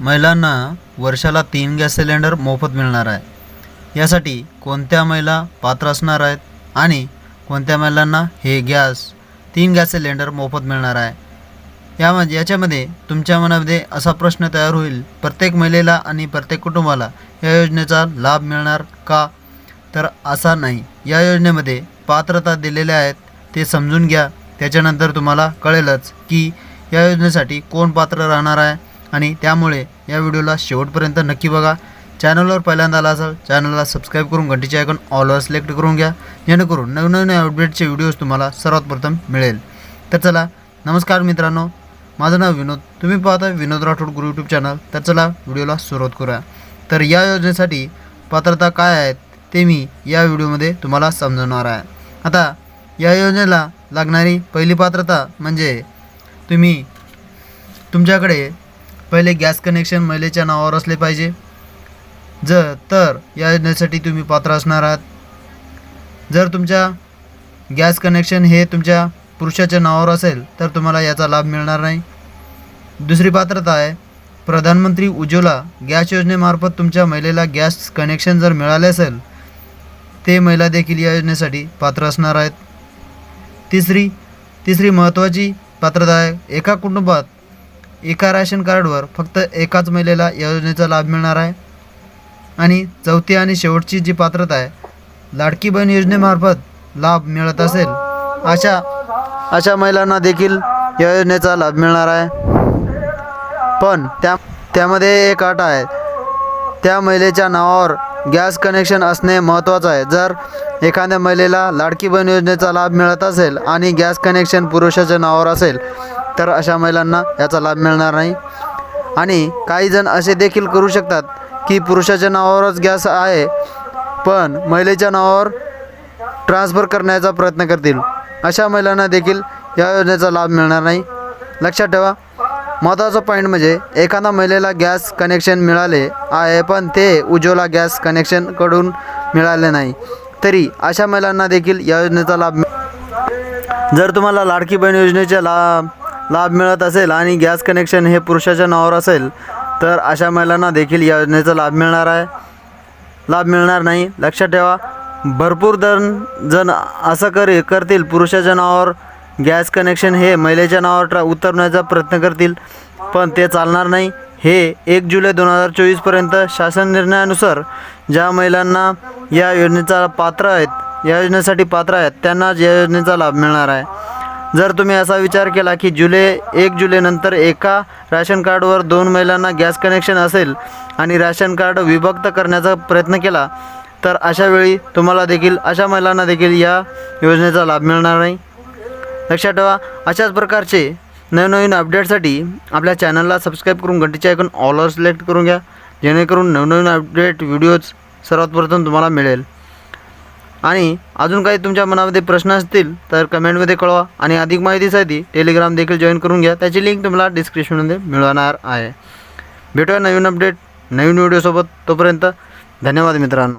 महिलांना वर्षाला तीन गॅस सिलेंडर मोफत मिळणार आहे. यासाठी कोणत्या महिला पात्र असणार आहेत आणि कोणत्या महिलांना हे गॅस तीन गॅस सिलेंडर मोफत मिळणार आहे? यामध्ये याच्यामध्ये तुमच्या मनामध्ये असा प्रश्न तयार होईल प्रत्येक महिलेला आणि प्रत्येक कुटुंबाला या योजनेचा लाभ मिळणार का? तर असा नाही. या योजनेमध्ये पात्रता दिलेल्या आहेत ते समजून घ्या. त्याच्यानंतर तुम्हाला कळेलच की या योजनेसाठी कोण पात्र राहणार आहे आणि त्यामुळे या व्हिडिओला शेवटपर्यंत नक्की बघा. चॅनलवर पहिल्यांदा आला असाल चॅनलला सबस्क्राईब करून घंटीचे आयकॉन ऑलवर सिलेक्ट करून घ्या. जेणेकरून नवनवीन अपडेटचे व्हिडिओज तुम्हाला सर्वात प्रथम मिळेल. तर चला नमस्कार मित्रांनो. माझं नाव विनोद. तुम्ही पाहता विनोद राठोड गुरु यूट्यूब चॅनल तर चला व्हिडिओला सुरुवात करूया. तर या योजनेसाठी पात्रता काय आहेत ते मी या व्हिडिओमध्ये तुम्हाला समजवणार आहे. आता या योजनेला लागणारी पहिली पात्रता म्हणजे तुम्ही तुमच्याकडे पहिले गॅस कनेक्शन महिलेच्या नावावर असले पाहिजे. जर तर या योजनेसाठी तुम्ही पात्र असणार आहात. जर तुमच्या गॅस कनेक्शन हे तुमच्या पुरुषाच्या नावावर असेल तर तुम्हाला याचा लाभ मिळणार नाही. दुसरी पात्रता आहे प्रधानमंत्री उज्ज्वला गॅस योजनेमार्फत तुमच्या महिलेला गॅस कनेक्शन जर मिळाले असेल ते महिला देखील या योजनेसाठी पात्र असणार आहेत. तिसरी तिसरी महत्त्वाची पात्रता आहे एका कुटुंबात एका राशन कार्डवर फक्त एकाच महिलेला या योजनेचा लाभ मिळणार आहे. आणि चौथी आणि शेवटची जी पात्रता आहे लाडकी बहीण योजनेमार्फत लाभ मिळत असेल अशा अशा महिलांना देखील या योजनेचा लाभ मिळणार आहे. पण त्या त्यामध्ये एक अट आहे. त्या महिलेच्या नावावर गॅस कनेक्शन असणे महत्त्वाचं आहे. जर एखाद्या महिलेला लाडकी बहीण योजनेचा लाभ मिळत असेल आणि गॅस कनेक्शन पुरुषाच्या नावावर असेल तर अशा महिलांना याचा लाभ मिळणार नाही. आणि काही जण असे देखील करू शकतात की पुरुषाच्या नावावरच गॅस आहे पण महिलेच्या नावावर ट्रान्सफर करण्याचा प्रयत्न करतील. अशा महिलांना देखील या योजनेचा लाभ मिळणार नाही. लक्षात ठेवा महत्त्वाचा पॉईंट म्हणजे एखादा महिलेला गॅस कनेक्शन मिळाले आहे पण ते उज्ज्वला गॅस कनेक्शनकडून मिळाले नाही. तरी अशा महिलांना देखील या योजनेचा लाभ जर तुम्हाला लाडकी बहीण योजनेचा लाभ लाभ मिळत असेल आणि गॅस कनेक्शन हे पुरुषाच्या नावावर असेल तर अशा महिलांना देखील योजनेचा लाभ मिळणार आहे. लाभ मिळणार नाही. लक्षात ठेवा भरपूर जण जण असं करे करतील पुरुषाच्या नावावर. गॅस कनेक्शन हे महिलेच्या नावावर ट्रा उतरवण्याचा प्रयत्न करतील पण ते चालणार नाही. हे एक जुलै दोन हजार चोवीसपर्यंत शासन निर्णयानुसार ज्या महिलांना या योजनेचा पात्र आहेत या योजनेसाठी पात्र आहेत त्यांनाच या योजनेचा लाभ मिळणार आहे. जर तुम्ही असा विचार केला की जुलै एक जुलैनंतर एका राशन कार्डवर दोन महिलांना गॅस कनेक्शन असेल आणि राशन कार्ड विभक्त करण्याचा प्रयत्न केला तर अशा वेळी तुम्हाला देखील अशा महिलांना देखील या योजनेचा लाभ मिळणार नाही. लक्षात ठेवा अशाच प्रकारचे नवनवीन अपडेटसाठी आपल्या चॅनलला सबस्क्राईब करून घंटीचे ऐकून ऑलवर सिलेक्ट करून घ्या जेणेकरून नवनवीन अपडेट व्हिडिओज सर्वात प्रथम तुम्हाला मिळेल. आणि अजून काही तुमच्या मनामध्ये प्रश्न असतील तर कमेंटमध्ये कळवा आणि अधिक माहितीसाठी टेलिग्राम देखील जॉईन करून घ्या. त्याची लिंक तुम्हाला डिस्क्रिप्शनमध्ये मिळणार आहे. भेटूया नवीन अपडेट नवीन व्हिडिओसोबत तोपर्यंत धन्यवाद मित्रांनो.